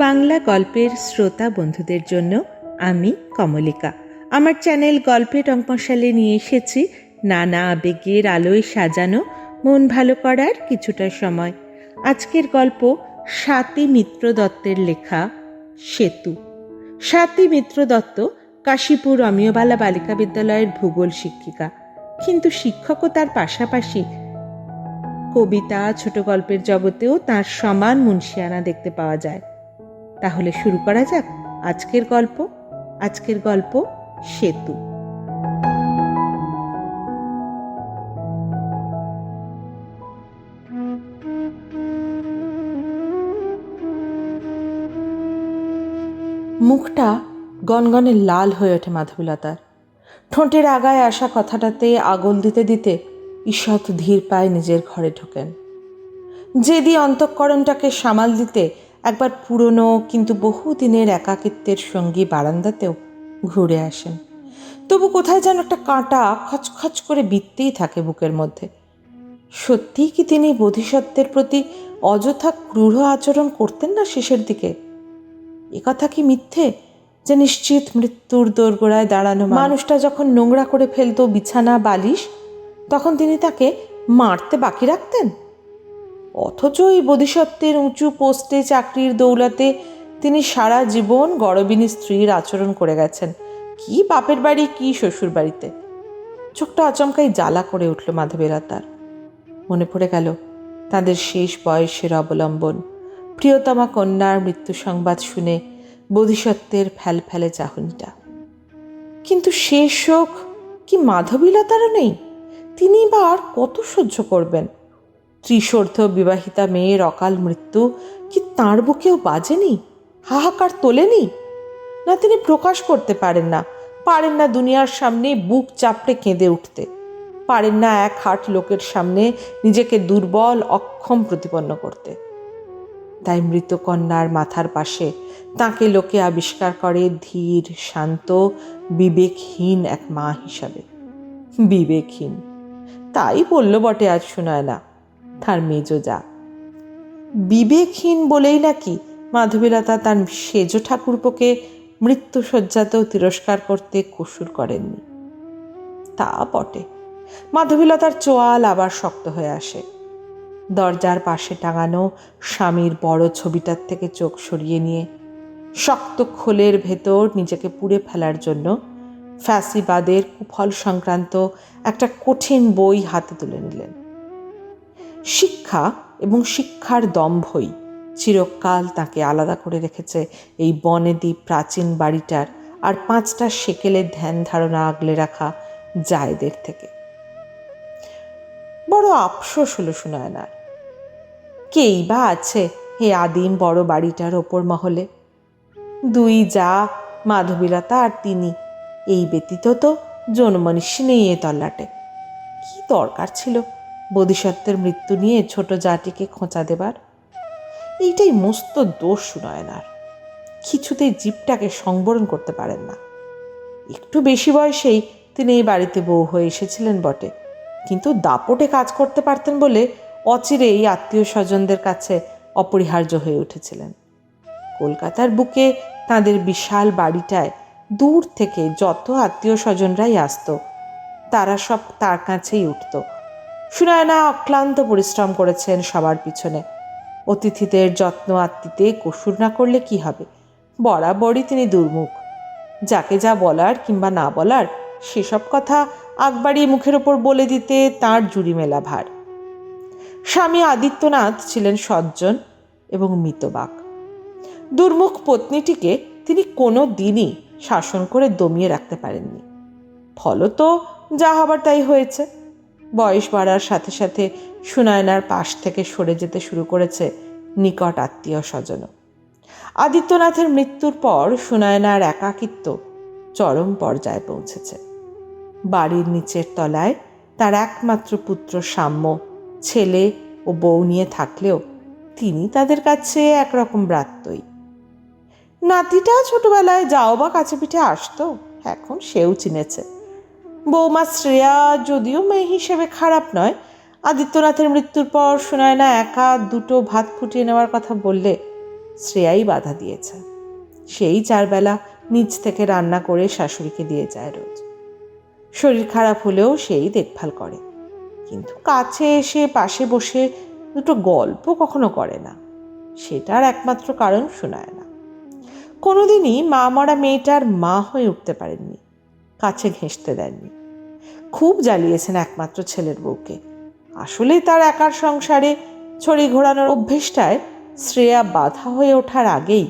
বাংলা গল্পের শ্রোতা বন্ধুদের জন্য আমি কমলিকা। আমার চ্যানেল গল্পের রংমশালে নিয়ে এসেছি নানা আবেগের আলোয় সাজানো, মন ভালো করার কিছুটা সময়। আজকের গল্প স্বাতী মিত্র দত্তের লেখা, সেতু। স্বাতী মিত্র দত্ত কাশীপুর অমিয়বালা বালিকা বিদ্যালয়ের ভূগোল শিক্ষিকা। কিন্তু শিক্ষকতার পাশাপাশি কবিতা ছোট গল্পের জগতেও তার সমান মুন্সিয়ানা দেখতে পাওয়া যায়। তাহলে শুরু করা যাক আজকের গল্প। আজকের গল্প সেতু। মুখটা গনগনে লাল হয়ে ওঠে মাধবীলতার। ঠোঁটের আগায় আসা কথাটাতে আগল দিতে দিতে ঈষৎ ধীর পায়ে নিজের ঘরে ঢোকেন। যেদি অন্তঃকরণটাকে সামাল দিতে একবার পুরনো কিন্তু বহুদিনের একাকিত্বের সঙ্গী বারান্দাতেও ঘুরে আসেন। তবু কোথায় যেন একটা কাঁটা খচখচ করে বিততেই থাকে বুকের মধ্যে। সত্যিই কি তিনি বোধিসত্ত্বের প্রতি অযথা ক্রূঢ় আচরণ করতেন না শেষের দিকে? একথা কি মিথ্যে? যে নিশ্চিত মৃত্যুর দোরগোড়ায় দাঁড়ানো মানুষটা যখন নোংরা করে ফেলতো বিছানা বালিশ, তখন তিনি তাকে মারতে বাকি রাখতেন? অথচ এই বোধিসত্ত্বের উঁচু পোস্টে চাকরির দৌলতে তিনি সারা জীবন গরবিনী স্ত্রীর আচরণ করে গেছেন। কি বাপের বাড়ি, কি শ্বশুর বাড়িতে। চোখটা আচমকাই জ্বালা করে উঠল মাধবেরা তার। মনে পড়ে গেল তাদের শেষ বয়সের অবলম্বন। প্রিয়তমা কন্যার মৃত্যু সংবাদ শুনে বোধিসত্ত্বের ফ্যাল ফেলে চাহনিটা। কিন্তু সে শোক কি মাধবীলতারও নেই? তিনি বা আর কত সহ্য করবেন? ত্রিশোর্ধ বিবাহিতা মেয়ের অকাল মৃত্যু কি তাঁর বুকেও বাজেনি? হাহাকার তোলেনি? না, তিনি প্রকাশ করতে পারেন না। পারেন না দুনিয়ার সামনে বুক চাপড়ে কেঁদে উঠতে। পারেন না এক হাট লোকের সামনে নিজেকে দুর্বল, অক্ষম প্রতিপন্ন করতে। তাই মৃতকন্যার মাথার পাশে তাকে লোকে আবিষ্কার করে ধীর, শান্ত, বিবেকহীন এক মা হিসাবে। বিবেকহীন। তাই বলল বটে আজ শোনায় না তার মেজো যা। বিবেকহীন বলেই নাকি মাধবীলতা তার সেজ ঠাকুরপোকে মৃত্যুসজ্জাতেও তিরস্কার করতে কসুর করেননি। তা বটে। মাধবীলতার চোয়াল আবার শক্ত হয়ে আসে। দরজার পাশে টাঙানো স্বামীর বড় ছবিটার থেকে চোখ সরিয়ে নিয়ে শক্ত খোলের ভেতর নিজেকে পুড়ে ফেলার জন্য ফ্যাসিবাদের কুফল সংক্রান্ত একটা কঠিন বই হাতে তুলে নিলেন। শিক্ষা এবং শিক্ষার দম্ভই চিরকাল তাকে আলাদা করে রেখেছে এই বনেদি প্রাচীন বাড়িটার আর পাঁচটা সেকেলের ধ্যান ধারণা আগলে রাখা জায়দের থেকে। বড় আফসোস হলো সুনয়নার। কেই বা আছে হে আদিম বড় বাড়িটার ওপর মহলে? দুই যা, মাধবীলতা আর তিনি। এই ব্যতীত তো জনমনীষী নেই এ তল্লাটে। কি দরকার ছিল? বোধিসত্ত্বের মৃত্যু নিয়ে ছোট জাটিকে খোঁচা দেবার। এইটাই মস্ত দোষ, সুনয়নার। কিছুতেই জীবটাকে সংবরণ করতে পারেন না। একটু বেশি বয়সেই তিনি এই বাড়িতে বউ হয়ে এসেছিলেন বটে। কিন্তু দাপটে কাজ করতে পারতেন বলে অচিরে এই আত্মীয় স্বজনদের কাছে অপরিহার্য হয়ে উঠেছিলেন। কলকাতার বুকে তাদের বিশাল বাড়িটায় দূর থেকে যত আত্মীয় স্বজনরাই আসত, তারা সব তার কাছেই উঠত। সুনয়না অক্লান্ত পরিশ্রম করেছেন সবার পিছনে। অতিথিদের যত্ন আত্মীতে কসুর না করলে কি হবে? বরাবরই তিনি দুর্মুখ। যাকে যা বলার কিংবা না বলার, সেসব কথা আকবাড়ি মুখের ওপর বলে দিতে তার জুড়ি মেলা ভার। স্বামী আদিত্যনাথ ছিলেন সজ্জন এবং মিতবাক। দুর্মুখ পত্নীটিকে তিনি কোনো দিনই শাসন করে দমিয়ে রাখতে পারেননি। ফলত যা হবার তাই হয়েছে। বয়স বাড়ার সাথে সাথে সুনায়নার পাশ থেকে সরে যেতে শুরু করেছে নিকট আত্মীয় স্বজন আদিত্যনাথের মৃত্যুর পর সুনায়নার একাকিত্ব চরম পর্যায়ে পৌঁছেছে। বাড়ির নিচের তলায় তার একমাত্র পুত্র সাম্য, ছেলে ও বউ নিয়ে থাকলেও তিনি তাদের কাছে একরকম ব্রাত্যই। নাতিটা ছোটবেলায় যাও বা কাছে পিঠে আসতো, এখন সেও চিনেছে। বৌমা শ্রেয়া যদিও মেয়ে হিসেবে খারাপ নয়, আদিত্যনাথের মৃত্যুর পর শোনায় না একা দুটো ভাত ফুটিয়ে নেওয়ার কথা বললে শ্রেয়াই বাধা দিয়েছে। সেই চারবেলা নিজ থেকে রান্না করে শাশুড়িকে দিয়ে যায় রোজ। শরীর খারাপ হলেও সেই দেখভাল করে। কিন্তু কাছে এসে পাশে বসে দুটো গল্প কখনো করে না। সেটার একমাত্র কারণ শোনায় না কোনোদিনই মা মরা মেয়েটার মা হয়ে উঠতে পারেননি। কাছে দেননি। খুব জ্বালিয়েছেন একমাত্র ছেলের বউকে। আসলে তার একার সংসারে ছড়ি ঘোরানোর অভ্যেসটায় শ্রেয়া বাধা হয়ে ওঠার আগেই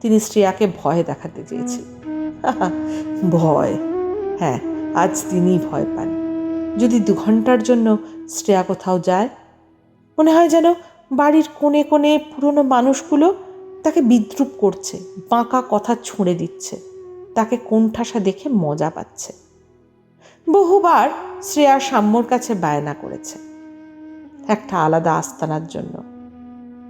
তিনি শ্রেয়াকে ভয় দেখাতে চেয়েছেন ভয়। হ্যাঁ আজ তিনি ভয় পান। যদি দু ঘণ্টার জন্য শ্রেয়া কোথাও যায়, মনে হয় যেন বাড়ির কোণে কোণে পুরনো মানুষগুলো তাকে বিদ্রুপ করছে, বাঁকা কথা ছুঁড়ে দিচ্ছে। তাকে কোণঠাসা দেখে মজা পাচ্ছে। বহুবার শ্রেয়া সাম্যর কাছে বায়না করেছে। একটা আলাদা আস্তানার জন্য।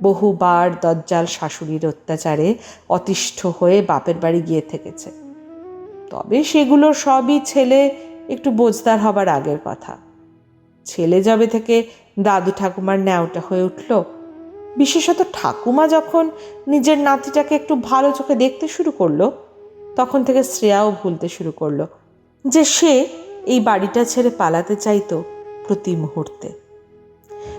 বহুবার দজ্জাল শাশুড়ির অত্যাচারে অতিষ্ঠ হয়ে বাপের বাড়ি গিয়ে থেকেছে। তবে সেগুলো সবই ছেলে একটু বোঝদার হবার আগের কথা। ছেলে যবে থেকে দাদু ঠাকুমার ন্যাওটা হয়ে উঠল। বিশেষত ঠাকুমা যখন নিজের নাতিটাকে একটু ভালো চোখে দেখতে শুরু করল তখন থেকে শ্রেয়াও ভুলতে শুরু করল যে সে এই বাড়িটা ছেড়ে পালাতে চাইতো প্রতি মুহূর্তে।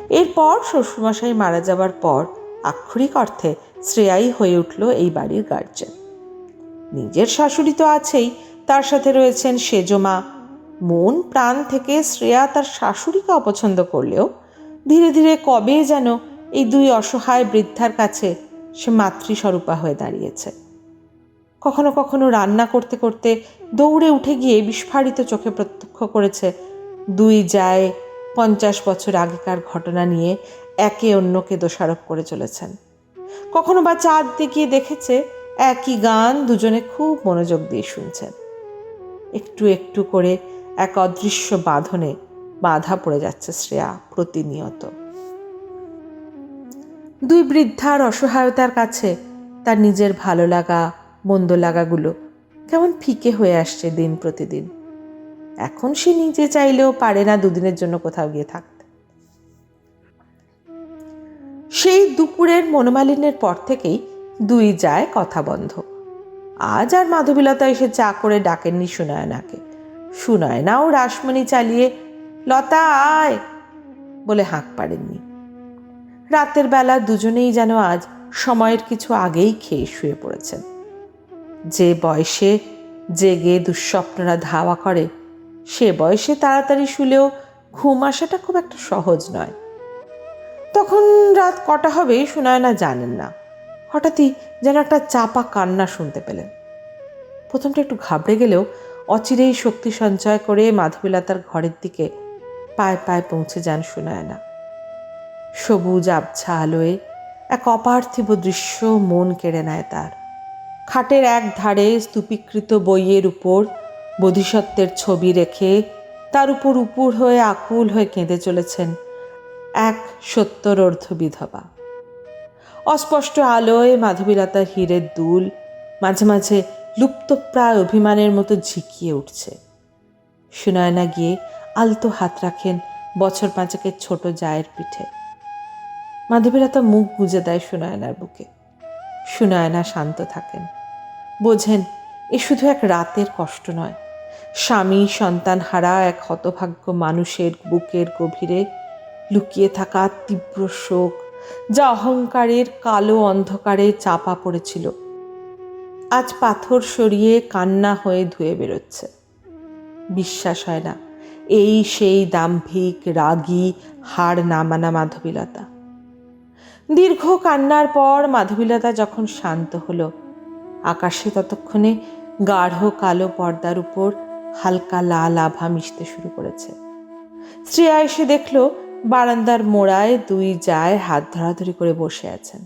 এরপর শ্বশুরমশাই মারা যাবার পর আক্ষরিক অর্থে শ্রেয়াই হয়ে উঠল এই বাড়ির গার্জেন নিজের শাশুড়ি তো আছেই, তার সাথে রয়েছেন সেজমা। মন প্রাণ থেকে শ্রেয়া তার শাশুড়িকে অপছন্দ করলেও ধীরে ধীরে কবে যেন এই দুই অসহায় বৃদ্ধার কাছে সে মাতৃস্বরূপা হয়ে দাঁড়িয়েছে। কখনো কখনো রান্না করতে করতে দৌড়ে উঠে গিয়ে বিস্ফারিত চোখে প্রত্যক্ষ করেছে। দুই যায় পঞ্চাশ বছর আগেকার ঘটনা নিয়ে একে অন্যকে দোষারোপ করে চলেছেন। কখনো বা চাঁদ দেখিয়ে দেখেছে, একই গান দুজনে খুব মনোযোগ দিয়ে শুনছেন। একটু একটু করে এক অদৃশ্য বাঁধনে বাধা পড়ে যাচ্ছে শ্রেয়া প্রতিনিয়ত। দুই বৃদ্ধার অসহায়তার কাছে তার নিজের ভালো লাগা মন্দ লাগাগুলো কেমন ফিকে হয়ে আসছে দিন প্রতিদিন। এখন সে নিজে চাইলেও পারে না দুদিনের জন্য কোথাও গিয়ে থাকতে। সেই দুপুরের মনোমালিন্যের পর থেকেই দুই যায় কথা বন্ধ। আজ আর মাধবীলতা এসে চা করে ডাকেননি সুনয়নাকে। সুনয়নাও রাসমণি চালিয়ে, লতা, আয়! বলে হাঁক পারেননি রাতের বেলা দুজনেই যেন আজ সময়ের কিছু আগেই খেয়ে শুয়ে পড়েছেন। যে বয়সে জেগে দুঃস্বপ্নরা ধাওয়া করে, সে বয়সে তাড়াতাড়ি শুলেও ঘুম আসাটা খুব একটা সহজ নয়। তখন রাত কটা হবে সুনয়না জানেন না। হঠাৎই যেন একটা চাপা কান্না শুনতে পেলেন। প্রথমটা একটু ঘাবড়ে গেলেও অচিরেই শক্তি সঞ্চয় করে মাধবীলতার ঘরের দিকে পায়ে পায়ে পৌঁছে যান সুনায়না। সবুজ আবছা আলোয় এক অপার্থিব দৃশ্য মন কেড়ে নেয় তার। খাটের এক ধারে স্তূপীকৃত বইয়ের উপর বোধিসত্ত্বের ছবি রেখে তার উপর উপুর হয়ে আকুল হয়ে কেঁদে চলেছেন এক সত্তর অর্ধ বিধবা অস্পষ্ট আলোয় মাধবীলতার হীরের দুল মাঝে মাঝে লুপ্তপ্রায় অভিমানের মতো ঝিকিয়ে উঠছে। সুনয়না গিয়ে আলতো হাত রাখেন বছর পাঁচেকের ছোট জায়ের পিঠে। মাধবীলতা মুখ গুজে দেয় সুনয়নার বুকে। সুনয়না শান্ত থাকেন। বোঝেন, এ শুধু এক রাতের কষ্ট নয়। স্বামী, সন্তান হারা এক হতভাগ্য মানুষের বুকের গভীরে লুকিয়ে থাকা তীব্র শোক, যা অহংকারের কালো অন্ধকারে চাপা পড়েছিল। আজ পাথর সরিয়ে কান্না হয়ে ধুয়ে বেরোচ্ছে। বিশ্বাস হয় না, এই সেই দাম্ভিক, রাগী, হাড় নামানা মাধবীলতা। দীর্ঘ কান্নার পর মাধবীলতা যখন শান্ত হলো, আকাশে ততক্ষণে গাঢ় কালো পর্দার উপর হালকা লাল আভা মিশতে শুরু করেছে। শ্রেয়া এসে দেখল বারান্দার মোড়ায় দুই যায় হাত ধরাধরি করে বসে আছেন।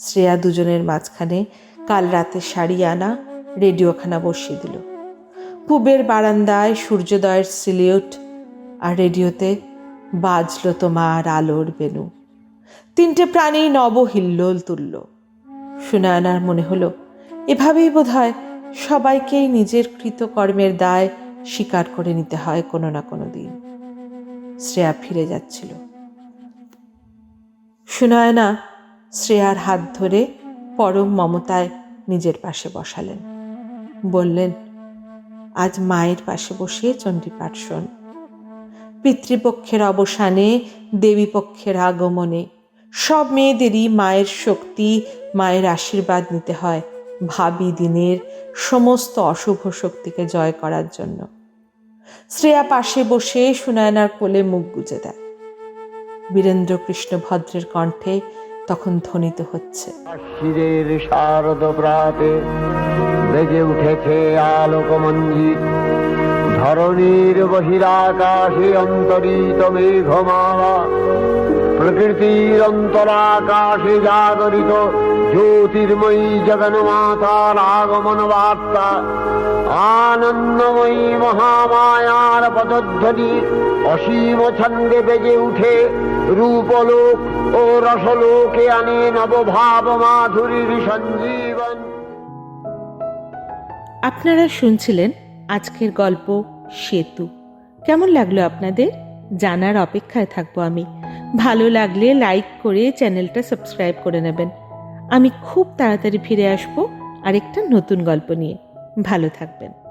শ্রেয়া দুজনের মাঝখানে কাল রাতে শাড়ি আনা, রেডিওখানা বসিয়ে দিল। পূবের বারান্দায় সূর্যোদয়ের সিলিউট আর রেডিওতে বাজল তোমার আলোর বেনু তিনটে প্রাণী নব হিল্লোল তুলল সুনয়নার মনে হলো, এভাবেই বোধ হয় সবাইকেই নিজের কৃতকর্মের দায় স্বীকার করে নিতে হয় কোনো না কোনো দিন। শ্রেয়া ফিরে যাচ্ছিল। সুনয়না শ্রেয়ার হাত ধরে পরম মমতায় নিজের পাশে বসালেন। বললেন, আজ মায়ের পাশে বসে চণ্ডীপাঠ শোন। পিতৃপক্ষের অবসানে, দেবীপক্ষের আগমনে সব মেয়েদেরই মায়ের শক্তি, মায়ের আশীর্বাদ নিতে হয় ভাবি দিনের সমস্ত অশুভ শক্তিকে জয় করার জন্য। শ্রেয়া পাশে বসে সুনায়নার কোলে মুখ গুজে দেয়। বীরেন্দ্র কৃষ্ণ ভদ্রের কণ্ঠে তখন ধ্বনিত হচ্ছে। শারদ প্রাতে বেজে উঠেছে ধরণীর বহিরাকাশে অন্তরিত মেঘমালা প্রকৃতির অন্তরাকাশে জাগরিত জ্যোতির্ময়ী জগন্মাতার আগমন বার্তা আনন্দময়ী মহামায়ার পদধ্বনি অসীম ছন্দে বেজে উঠে রূপলোক ও রসলোকে আনে নবভাব মাধুরীর সঞ্জীবন। আপনারা শুনছিলেন আজকের গল্প সেতু। কেমন লাগল আপনাদের? জানার অপেক্ষায় থাকব আমি। ভালো লাগলে লাইক করে চ্যানেলটা সাবস্ক্রাইব করে নেবেন। আমি খুব তাড়াতাড়ি ফিরে আসব আরেকটা নতুন গল্প নিয়ে। ভালো থাকবেন।